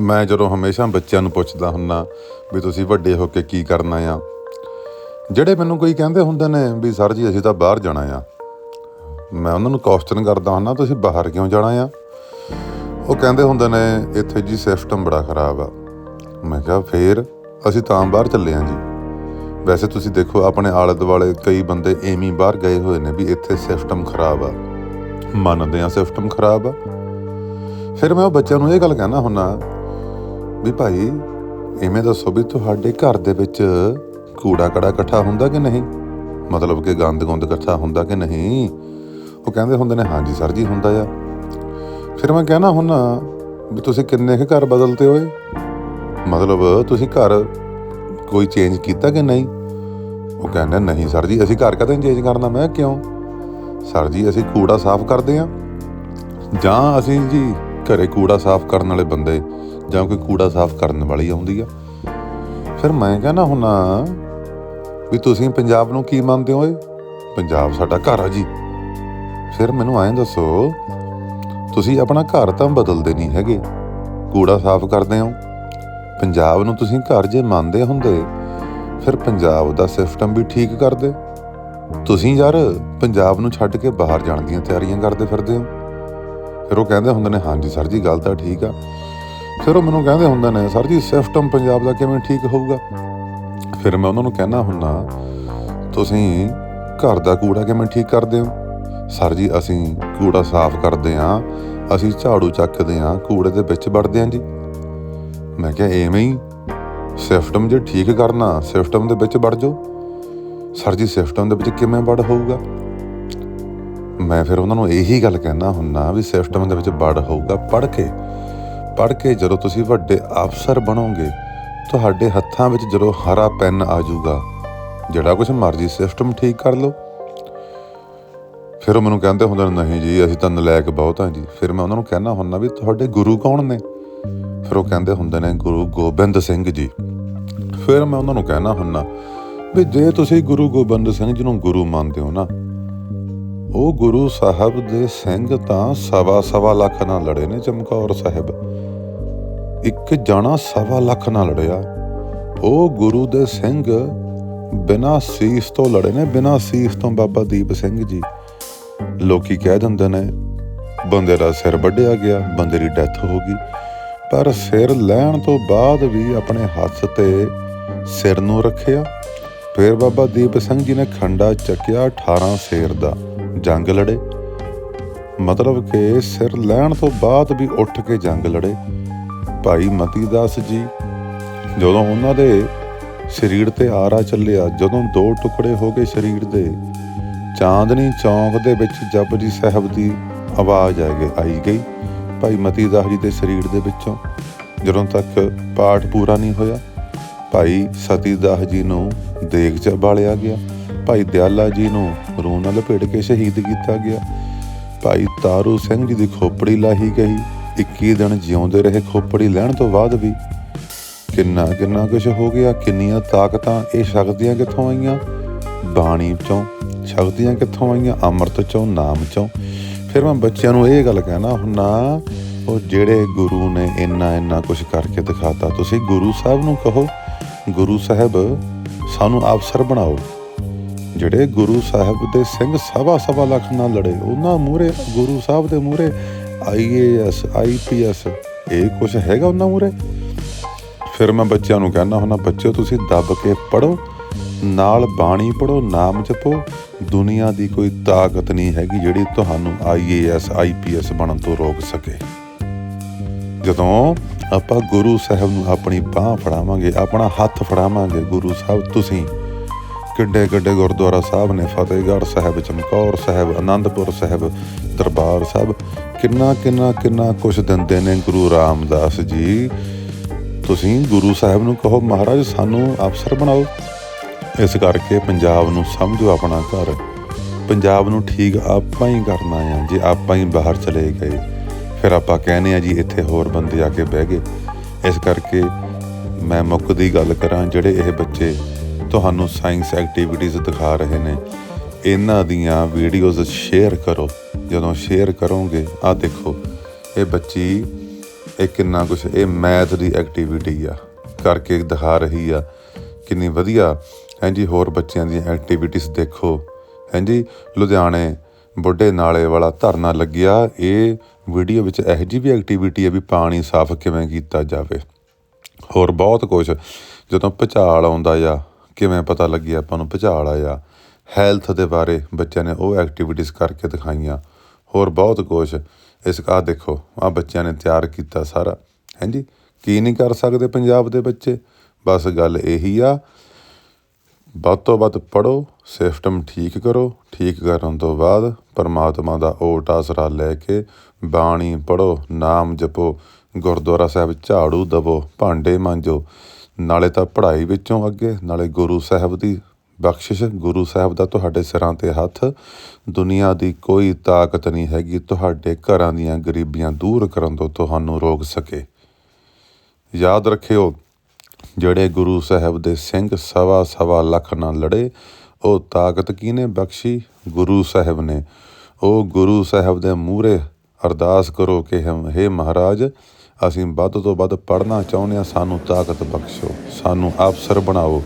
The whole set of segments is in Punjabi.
ਮੈਂ ਜਦੋਂ ਹਮੇਸ਼ਾ ਬੱਚਿਆਂ ਨੂੰ ਪੁੱਛਦਾ ਹੁੰਨਾ ਵੀ ਤੁਸੀਂ ਵੱਡੇ ਹੋ ਕੇ ਕੀ ਕਰਨਾ ਆ, ਜਿਹੜੇ ਮੈਨੂੰ ਕੋਈ ਕਹਿੰਦੇ ਹੁੰਦੇ ਨੇ ਵੀ ਸਰ ਜੀ, ਅਸੀਂ ਤਾਂ ਬਾਹਰ ਜਾਣਾ ਆ। ਮੈਂ ਉਹਨਾਂ ਨੂੰ ਕੁਐਸਚਨ ਕਰਦਾ ਹੁੰਨਾ, ਤੁਸੀਂ ਬਾਹਰ ਕਿਉਂ ਜਾਣਾ ਆ? ਉਹ ਕਹਿੰਦੇ ਹੁੰਦੇ ਨੇ, ਇੱਥੇ ਜੀ ਸਿਸਟਮ ਬੜਾ ਖਰਾਬ ਆ। ਮੈਂ ਕਿਹਾ, ਫੇਰ? ਅਸੀਂ ਤਾਂ ਬਾਹਰ ਚੱਲੇ ਆ ਜੀ। ਵੈਸੇ ਤੁਸੀਂ ਦੇਖੋ, ਆਪਣੇ ਆਲੇ ਦੁਆਲੇ ਕਈ ਬੰਦੇ ਐਵੇਂ ਬਾਹਰ ਗਏ ਹੋਏ ਨੇ ਵੀ ਇੱਥੇ ਸਿਸਟਮ ਖਰਾਬ ਆ। ਮੰਨਦੇ ਆ ਸਿਸਟਮ ਖਰਾਬ ਆ। ਫਿਰ ਮੈਂ ਉਹ ਬੱਚਿਆਂ ਨੂੰ ਇਹ ਗੱਲ ਕਹਿਣਾ ਹੁੰਨਾ ਵੀ ਭਾਈ ਐਵੇਂ ਦੱਸੋ ਵੀ ਤੁਹਾਡੇ ਘਰ ਦੇ ਵਿੱਚ ਕੂੜਾ ਕੜਾ ਇਕੱਠਾ ਹੁੰਦਾ ਕਿ ਨਹੀਂ? ਮਤਲਬ ਕਿ ਗੰਦ ਗੁੰਦ ਇਕੱਠਾ ਹੁੰਦਾ ਕਿ ਨਹੀਂ? ਉਹ ਕਹਿੰਦੇ ਹੁੰਦੇ ਨੇ, ਹਾਂਜੀ ਸਰ ਜੀ, ਹੁੰਦਾ ਆ। ਫਿਰ ਮੈਂ ਕਹਿਣਾ ਹੁੰਨਾ ਵੀ ਤੁਸੀਂ ਕਿੰਨੇ ਕੁ ਘਰ ਬਦਲਤੇ ਹੋਏ? ਮਤਲਬ ਤੁਸੀਂ ਘਰ ਕੋਈ ਚੇਂਜ ਕੀਤਾ ਕਿ ਨਹੀਂ? ਉਹ ਕਹਿੰਦੇ, ਨਹੀਂ ਸਰ ਜੀ, ਅਸੀਂ ਘਰ ਕਦੇ ਚੇਂਜ ਕਰਨਾ, ਮੈਂ ਕਿਉਂ? ਸਰ ਜੀ, ਅਸੀਂ ਕੂੜਾ ਸਾਫ਼ ਕਰਦੇ ਹਾਂ। ਜਾਂ ਅਸੀਂ ਜੀ ਘਰੇ ਕੂੜਾ ਸਾਫ਼ ਕਰਨ ਵਾਲੇ ਬੰਦੇ ਜਾਂ ਕੋਈ ਕੂੜਾ ਸਾਫ਼ ਕਰਨ ਵਾਲੀ ਆਉਂਦੀ ਆ। ਫਿਰ ਮੈਂ ਕਹਿੰਦਾ ਹੁੰਨਾ ਵੀ ਤੁਸੀਂ ਪੰਜਾਬ ਨੂੰ ਕੀ ਮੰਨਦੇ ਹੋ ਏ ਪੰਜਾਬ ਸਾਡਾ ਘਰ ਆ ਜੀ। ਫਿਰ ਮੈਨੂੰ ਐਂ ਦੱਸੋ, ਤੁਸੀਂ ਆਪਣਾ ਘਰ ਤਾਂ ਬਦਲਦੇ ਨਹੀਂ ਹੈਗੇ। ਕੂੜਾ ਸਾਫ਼ ਕਰਦੇ ਹੋ। ਪੰਜਾਬ ਨੂੰ ਤੁਸੀਂ ਘਰ ਜੇ ਮੰਨਦੇ ਹੁੰਦੇ, ਫਿਰ ਪੰਜਾਬ ਦਾ ਸਿਸਟਮ ਵੀ ਠੀਕ ਕਰਦੇ। ਤੁਸੀਂ ਯਾਰ ਪੰਜਾਬ ਨੂੰ ਛੱਡ ਕੇ ਬਾਹਰ ਜਾਣ ਦੀਆਂ ਤਿਆਰੀਆਂ ਕਰਦੇ ਫਿਰਦੇ ਹੋ। ਫਿਰ ਉਹ ਕਹਿੰਦੇ ਹੁੰਦੇ ਨੇ, ਹਾਂਜੀ ਸਰ ਜੀ, ਗੱਲ ਤਾਂ ਠੀਕ ਆ। ਫਿਰ ਉਹ ਮੈਨੂੰ ਕਹਿੰਦੇ ਹੁੰਦੇ ਨੇ, ਸਰ ਜੀ, ਸਿਸਟਮ ਪੰਜਾਬ ਦਾ ਕਿਵੇਂ ਠੀਕ ਹੋਊਗਾ? ਫਿਰ ਮੈਂ ਉਹਨਾਂ ਨੂੰ ਕਹਿਣਾ ਹੁੰਨਾ, ਤੁਸੀਂ ਘਰ ਦਾ ਕੂੜਾ ਕਿਵੇਂ ਠੀਕ ਕਰਦੇ ਹੋ? ਸਰ ਜੀ, ਅਸੀਂ ਕੂੜਾ ਸਾਫ਼ ਕਰਦੇ ਹਾਂ, ਅਸੀਂ ਝਾੜੂ ਚੱਕਦੇ ਹਾਂ, ਕੂੜੇ ਦੇ ਵਿੱਚ ਵੜਦੇ ਹਾਂ ਜੀ। ਮੈਂ ਕਿਹਾ, ਐਵੇਂ ਹੀ? ਸਿਸਟਮ ਜੇ ਠੀਕ ਕਰਨਾ, ਸਿਸਟਮ ਦੇ ਵਿੱਚ ਵੜ ਜਾਓ। ਸਰ ਜੀ, ਸਿਸਟਮ ਦੇ ਵਿੱਚ ਕਿਵੇਂ ਵੜ ਹੋਊਗਾ? ਮੈਂ ਫਿਰ ਉਹਨਾਂ ਨੂੰ ਇਹੀ ਗੱਲ ਕਹਿਣਾ ਹੁੰਨਾ ਵੀ ਸਿਸਟਮ ਦੇ ਵਿੱਚ ਵੜ ਹੋਊਗਾ ਪੜ ਕੇ। ਪੜ੍ਹ ਕੇ ਜਦੋਂ ਤੁਸੀਂ ਵੱਡੇ ਅਫਸਰ ਬਣੋਗੇ, ਤੁਹਾਡੇ ਹੱਥਾਂ ਵਿੱਚ ਜਦੋਂ ਹਰਾ ਪੈਨ ਆ ਜਾਊਗਾ, ਜਿਹੜਾ ਕੁਝ ਮਰਜ਼ੀ ਸਿਸਟਮ ਠੀਕ ਕਰ ਲਓ। ਫਿਰ ਉਹ ਮੈਨੂੰ ਕਹਿੰਦੇ ਹੁੰਦੇ ਨਹੀਂ ਜੀ, ਅਸੀਂ ਤਾਂ ਨਲਾਇਕ ਬਹੁਤ ਹਾਂ ਜੀ। ਫਿਰ ਮੈਂ ਉਹਨਾਂ ਨੂੰ ਕਹਿਣਾ ਹੁੰਦਾ ਵੀ ਤੁਹਾਡੇ ਗੁਰੂ ਕੌਣ ਨੇ? ਫਿਰ ਉਹ ਕਹਿੰਦੇ ਹੁੰਦੇ ਨੇ, ਗੁਰੂ ਗੋਬਿੰਦ ਸਿੰਘ ਜੀ। ਫਿਰ ਮੈਂ ਉਹਨਾਂ ਨੂੰ ਕਹਿਣਾ ਹੁੰਦਾ ਵੀ ਜੇ ਤੁਸੀਂ ਗੁਰੂ ਗੋਬਿੰਦ ਸਿੰਘ ਜੀ ਨੂੰ ਗੁਰੂ ਮੰਨਦੇ ਹੋ ਨਾ, ਉਹ ਗੁਰੂ ਸਾਹਿਬ ਦੇ ਸਿੰਘ ਤਾਂ ਸਵਾ ਸਵਾ ਲੱਖ ਨਾਲ ਲੜੇ ਨੇ ਚਮਕੌਰ ਸਾਹਿਬ। ਇੱਕ ਜਾਣਾ ਸਵਾ ਲੱਖ ਨਾਲ ਲੜਿਆ। ਉਹ ਗੁਰੂ ਦੇ ਸਿੰਘ ਬਿਨਾਂ ਸੀਸ ਤੋਂ ਲੜੇ ਨੇ, ਬਿਨਾਂ ਸੀਸ ਤੋਂ ਬਾਬਾ ਦੀਪ ਸਿੰਘ ਜੀ। ਲੋਕੀ ਕਹਿ ਦਿੰਦੇ ਨੇ, ਬੰਦੇ ਦਾ ਸਿਰ ਵੱਢਿਆ ਗਿਆ, ਬੰਦੇ ਦੀ ਡੈਥ ਹੋ ਗਈ। ਪਰ ਸਿਰ ਲੈਣ ਤੋਂ ਬਾਅਦ ਵੀ ਆਪਣੇ ਹੱਥ ਤੇ ਸਿਰ ਨੂੰ ਰੱਖਿਆ। ਫਿਰ ਬਾਬਾ ਦੀਪ ਸਿੰਘ ਜੀ ਨੇ ਖੰਡਾ ਚੱਕਿਆ 18 ਸ਼ੇਰ ਦਾ, ਜੰਗ ਲੜੇ। ਮਤਲਬ ਕਿ ਸਿਰ ਲੈਣ ਤੋਂ ਬਾਅਦ ਵੀ ਉੱਠ ਕੇ ਜੰਗ ਲੜੇ। ਭਾਈ ਮਤੀ ਦਾਸ ਜੀ, ਜਦੋਂ ਉਹਨਾਂ ਦੇ ਸਰੀਰ ਤੇ ਆਰਾ ਚੱਲਿਆ, ਜਦੋਂ ਦੋ ਟੁਕੜੇ ਹੋ ਗਏ ਸਰੀਰ ਦੇ, ਚਾਂਦਨੀ ਚੌਂਕ ਦੇ ਵਿੱਚ ਜਪਜੀ ਸਾਹਿਬ ਦੀ ਆਵਾਜ਼ ਆ ਗਈ, ਆਈ ਗਈ ਭਾਈ ਮਤੀ ਦਾਸ ਜੀ ਦੇ ਸਰੀਰ ਦੇ ਵਿੱਚੋਂ। ਜਦੋਂ ਤੱਕ ਪਾਠ ਪੂਰਾ ਨਹੀਂ ਹੋਇਆ, ਭਾਈ ਸਤੀ ਦਾਸ ਜੀ ਨੂੰ ਦੇਗ ਚ ਬਾਲਿਆ ਗਿਆ, ਭਾਈ ਦਿਆਲਾ ਜੀ ਨੂੰ ਰੂਹ ਨਾਲ ਲਪੇਟ ਕੇ ਸ਼ਹੀਦ ਕੀਤਾ ਗਿਆ, ਭਾਈ ਤਾਰੂ ਸਿੰਘ ਜੀ ਦੀ ਖੋਪੜੀ ਲਾਹੀ ਗਈ 21 ਦਿਨ ਜਿਉਂਦੇ ਰਹੇ ਖੋਪੜੀ ਲੈਣ ਤੋਂ ਬਾਅਦ ਵੀ। ਕਿੰਨਾ ਕਿੰਨਾ ਕੁਝ ਹੋ ਗਿਆ, ਕਿੰਨੀਆਂ ਤਾਕਤਾਂ, ਇਹ ਸ਼ਕਤੀਆਂ ਕਿੱਥੋਂ ਆਈਆਂ? ਬਾਣੀ ਚੋਂ ਸ਼ਕਤੀਆਂ ਕਿੱਥੋਂ ਆਈਆਂ? ਅੰਮ੍ਰਿਤ ਚੋਂ, ਨਾਮ ਚੋਂ। ਫਿਰ ਮੈਂ ਬੱਚਿਆਂ ਨੂੰ ਇਹ ਗੱਲ ਕਹਿਣਾ ਹੁੰਨਾ ਉਹ ਜਿਹੜੇ ਗੁਰੂ ਨੇ ਇੰਨਾ ਇੰਨਾ ਕੁਝ ਕਰਕੇ ਦਿਖਾਤਾ, ਤੁਸੀਂ ਗੁਰੂ ਸਾਹਿਬ ਨੂੰ ਕਹੋ, ਗੁਰੂ ਸਾਹਿਬ, ਸਾਨੂੰ ਅਫਸਰ ਬਣਾਓ। ਜਿਹੜੇ ਗੁਰੂ ਸਾਹਿਬ ਦੇ ਸਿੰਘ ਸਵਾ ਸਵਾ ਲੱਖ ਨਾਲ ਲੜੇ, ਉਹਨਾਂ ਮੂਰੇ ਗੁਰੂ ਸਾਹਿਬ ਦੇ ਮੂਰੇ ਆਈਏਐਸ ਆਈਪੀਐਸ ਇਹ ਕੁਝ ਹੈਗਾ ਉਹਨਾਂ ਮੂਰੇ ਫਿਰ ਮੈਂ ਬੱਚਿਆਂ ਨੂੰ ਕਹਿਣਾ ਹੁੰਦਾ ਬੱਚਿਓ ਤੁਸੀਂ ਦੱਬ ਕੇ ਪੜੋ ਨਾਲ ਬਾਣੀ ਪੜੋ ਨਾਮ ਜਪੋ, ਦੁਨੀਆ ਦੀ ਕੋਈ ਤਾਕਤ ਨਹੀਂ ਹੈਗੀ ਜਿਹੜੀ ਤੁਹਾਨੂੰ ਆਈਏਐਸ ਆਈਪੀਐਸ ਬਣਨ ਤੋਂ ਰੋਕ ਸਕੇ। ਜਦੋਂ ਆਪਾਂ ਗੁਰੂ ਸਾਹਿਬ ਨੂੰ ਆਪਣੀ ਬਾਹ ਫੜਾਵਾਂਗੇ, ਆਪਣਾ ਹੱਥ ਫੜਾਵਾਂਗੇ ਗੁਰੂ ਸਾਹਿਬ, ਤੁਸੀਂ ਕਿੱਡੇ ਕਿੱਡੇ ਗੁਰਦੁਆਰਾ ਸਾਹਿਬ ਨੇ, ਫਤਿਹਗੜ੍ਹ ਸਾਹਿਬ, ਚਮਕੌਰ ਸਾਹਿਬ ਆਨੰਦਪੁਰ ਸਾਹਿਬ, ਦਰਬਾਰ ਸਾਹਿਬ, ਕਿੰਨਾ ਕਿੰਨਾ ਕਿੰਨਾ ਕੁਛ ਦਿੰਦੇ ਨੇ ਗੁਰੂ ਰਾਮਦਾਸ ਜੀ। ਤੁਸੀਂ ਗੁਰੂ ਸਾਹਿਬ ਨੂੰ ਕਹੋ, ਮਹਾਰਾਜ ਸਾਨੂੰ ਅਫਸਰ ਬਣਾਓ। ਇਸ ਕਰਕੇ ਪੰਜਾਬ ਨੂੰ ਸਮਝੋ ਆਪਣਾ ਘਰ। ਪੰਜਾਬ ਨੂੰ ਠੀਕ ਆਪਾਂ ਹੀ ਕਰਨਾ ਆ, ਜੇ ਆਪਾਂ ਹੀ ਬਾਹਰ ਚਲੇ ਗਏ, ਫਿਰ ਆਪਾਂ ਕਹਿੰਦੇ ਆ ਜੀ, ਇੱਥੇ ਹੋਰ ਬੰਦੇ ਆ ਕੇ ਬਹਿ ਗਏ। ਇਸ ਕਰਕੇ ਮੈਂ ਮੁੱਖ ਦੀ ਗੱਲ ਕਰਾਂ, ਜਿਹੜੇ ਇਹ ਬੱਚੇ ਤੁਹਾਨੂੰ ਸਾਇੰਸ ਐਕਟੀਵਿਟੀਜ਼ ਦਿਖਾ ਰਹੇ ਨੇ। ਇਹਨਾਂ ਦੀਆਂ ਵੀਡੀਓਜ਼ ਸ਼ੇਅਰ ਕਰੋ। ਜਦੋਂ ਸ਼ੇਅਰ ਕਰੋਗੇ ਆ ਦੇਖੋ, ਇਹ ਬੱਚੀ, ਇਹ ਕਿੰਨਾ ਕੁਛ, ਇਹ ਮੈਥ ਦੀ ਐਕਟੀਵਿਟੀ ਆ। ਕਰਕੇ ਦਿਖਾ ਰਹੀ ਆ। ਕਿੰਨੀ ਵਧੀਆ। ਹਾਂਜੀ, ਹੋਰ ਬੱਚਿਆਂ ਦੀਆਂ ਐਕਟੀਵਿਟੀਜ਼ ਦੇਖੋ। ਹਾਂਜੀ, ਲੁਧਿਆਣੇ ਬੁੱਢੇ ਨਾਲੇ ਵਾਲਾ ਧਰਨਾ ਲੱਗਿਆ। ਇਹ ਵੀਡੀਓ ਵਿੱਚ ਇਹੋ ਜਿਹੀ ਵੀ ਐਕਟੀਵਿਟੀ ਹੈ ਵੀ ਪਾਣੀ ਸਾਫ਼ ਕਿਵੇਂ ਕੀਤਾ ਜਾਵੇ। ਹੋਰ ਬਹੁਤ ਕੁਝ ਜਦੋਂ ਭੁਚਾਲ ਆਉਂਦਾ ਆ ਕਿਵੇਂ ਪਤਾ ਲੱਗਿਆ ਆਪਾਂ ਨੂੰ ਭੁਚਾਲ ਆਇਆ। ਹੈਲਥ ਦੇ ਬਾਰੇ ਬੱਚਿਆਂ ਨੇ ਉਹ ਐਕਟੀਵਿਟੀਜ਼ ਕਰਕੇ ਦਿਖਾਈਆਂ। ਹੋਰ ਬਹੁਤ ਕੁਝ ਇਸ ਆ ਦੇਖੋ ਆ ਬੱਚਿਆਂ ਨੇ ਤਿਆਰ ਕੀਤਾ ਸਾਰਾ। ਹਾਂਜੀ, ਕੀ ਨਹੀਂ ਕਰ ਸਕਦੇ ਪੰਜਾਬ ਦੇ ਬੱਚੇ? ਬਸ ਗੱਲ ਇਹੀ ਆ। ਵੱਧ ਤੋਂ ਵੱਧ ਪੜੋ ਸਿਸਟਮ ਠੀਕ ਕਰੋ। ਠੀਕ ਕਰਨ ਤੋਂ ਬਾਅਦ ਪਰਮਾਤਮਾ ਦਾ ਓਟ ਆਸਰਾ ਲੈ ਕੇ ਬਾਣੀ ਪੜੋ ਨਾਮ ਜਪੋ, ਗੁਰਦੁਆਰਾ ਸਾਹਿਬ ਝਾੜੂ ਦਵੋ, ਭਾਂਡੇ ਮਾਂਜੋ। ਨਾਲੇ ਤਾਂ ਪੜ੍ਹਾਈ ਵਿੱਚੋਂ ਅੱਗੇ, ਨਾਲੇ ਗੁਰੂ ਸਾਹਿਬ ਦੀ ਬਖਸ਼ਿਸ਼, ਗੁਰੂ ਸਾਹਿਬ ਦਾ ਤੁਹਾਡੇ ਸਿਰਾਂ ਤੇ ਹੱਥ। ਦੁਨੀਆ ਦੀ ਕੋਈ ਤਾਕਤ ਨਹੀਂ ਹੈਗੀ ਤੁਹਾਡੇ ਘਰਾਂ ਦੀਆਂ ਗਰੀਬੀਆਂ ਦੂਰ ਕਰਨ ਤੋਂ ਤੁਹਾਨੂੰ ਰੋਕ ਸਕੇ। ਯਾਦ ਰੱਖਿਓ, ਜਿਹੜੇ ਗੁਰੂ ਸਾਹਿਬ ਦੇ ਸਿੰਘ ਸਵਾ ਸਵਾ ਲੱਖ ਨਾਲ ਲੜੇ, ਉਹ ਤਾਕਤ ਕਿਹਨੇ ਬਖਸ਼ੀ? ਗੁਰੂ ਸਾਹਿਬ ਨੇ। ਉਹ ਗੁਰੂ ਸਾਹਿਬ ਦੇ ਮੂਹਰੇ ਅਰਦਾਸ ਕਰੋ ਕਿ ਹੇ ਮਹਾਰਾਜ ਅਸੀਂ ਵੱਧ ਤੋਂ ਵੱਧ ਪੜ੍ਹਨਾ ਚਾਹੁੰਦੇ ਹਾਂ, ਸਾਨੂੰ ਤਾਕਤ ਬਖਸ਼ੋ, ਸਾਨੂੰ ਅਫਸਰ ਬਣਾਓ।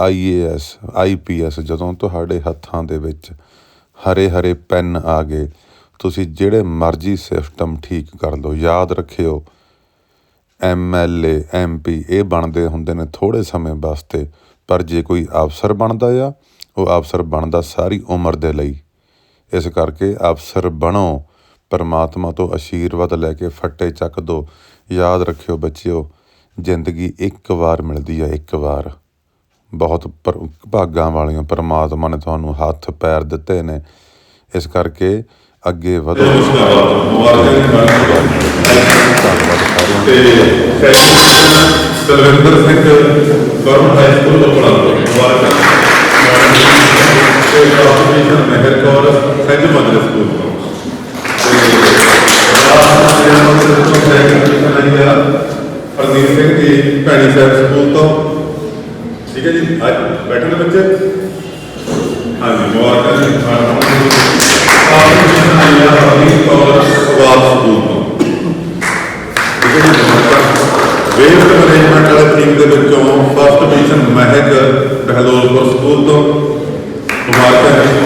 ਆਈਏਐਸ ਆਈਪੀਐਸ ਜਦੋਂ ਤੁਹਾਡੇ ਹੱਥਾਂ ਦੇ ਵਿੱਚ ਹਰੇ ਹਰੇ ਪੈਨ ਆ ਗਏ, ਤੁਸੀਂ ਜਿਹੜੇ ਮਰਜ਼ੀ ਸਿਸਟਮ ਠੀਕ ਕਰ ਲਓ, ਯਾਦ ਰੱਖਿਓ। ਐਮਐਲਏ ਐਮਪੀ ਇਹ ਬਣਦੇ ਹੁੰਦੇ ਨੇ ਥੋੜੇ ਸਮੇਂ ਵਾਸਤੇ, ਪਰ ਜੇ ਕੋਈ ਅਫਸਰ ਬਣਦਾ ਆ, ਉਹ ਅਫਸਰ ਬਣਦਾ ਸਾਰੀ ਉਮਰ ਦੇ ਲਈ। ਇਸ ਕਰਕੇ ਅਫਸਰ ਬਣੋ, ਪਰਮਾਤਮਾ ਤੋਂ ਆਸ਼ੀਰਵਾਦ ਲੈ ਕੇ ਫੱਟੇ ਚੱਕ ਦੋ। ਯਾਦ ਰੱਖਿਓ ਬੱਚਿਓ ਜ਼ਿੰਦਗੀ ਇੱਕ ਵਾਰ ਮਿਲਦੀ ਹੈ ਇੱਕ ਵਾਰ। ਬਹੁਤ ਪਰ- ਭਾਗਾਂ ਵਾਲੀਆਂ ਪਰਮਾਤਮਾ ਨੇ ਤੁਹਾਨੂੰ ਹੱਥ ਪੈਰ ਦਿੱਤੇ ਨੇ। ਇਸ ਕਰਕੇ ਅੱਗੇ ਵਧੋ। ਦਾ Salwinder Singh government high school ਤੋਂ ਪੜ੍ਹਾਉਂਦੇ ਮੁਬਾਰਕਾਂ। ਤੇ ਕਾਫੀ Mehar Kaur Saint Mother school ਤੋਂ ਤੇ ਰਾਜ ਦੇ ਤੋਂ ਸੈਕੰਡ ਨਹੀਂ ਆ ਪ੍ਰਦੀਪ ਸਿੰਘ ਭੈਣੀ ਸਾਹਿਬ ਸਕੂਲ ਤੋਂ। ਠੀਕ ਹੈ ਜੀ, ਅੱਜ ਬੈਠੇ ਨੇ ਬੱਚੇ। ਹਾਂਜੀ ਮੁਬਾਰਕਾਂ ਜੀ ਕਾਫੀ ਨਹੀਂ ਆ ਪ੍ਰਦੀਪ ਕੌਰ ਸਵਾਲ ਸਕੂਲ ਤੋਂ। ਵੇਸਟ ਮੈਨੇਜਮੈਂਟ ਵਾਲੇ ਟੀਮ ਦੇ ਵਿੱਚੋਂ ਫਸਟ ਪੋਜੀਸ਼ਨ ਮਹਿਕ ਬਹਿਲੋਲਪੁਰ ਸਕੂਲ ਤੋਂ। ਮੁਬਾਰਕਾਂ ਜੀ।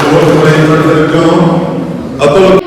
ਫੋਰਥ ਮੈਨੇਜਮੈਂਟ ਦੇ ਵਿੱਚੋਂ ਅਤੁਲ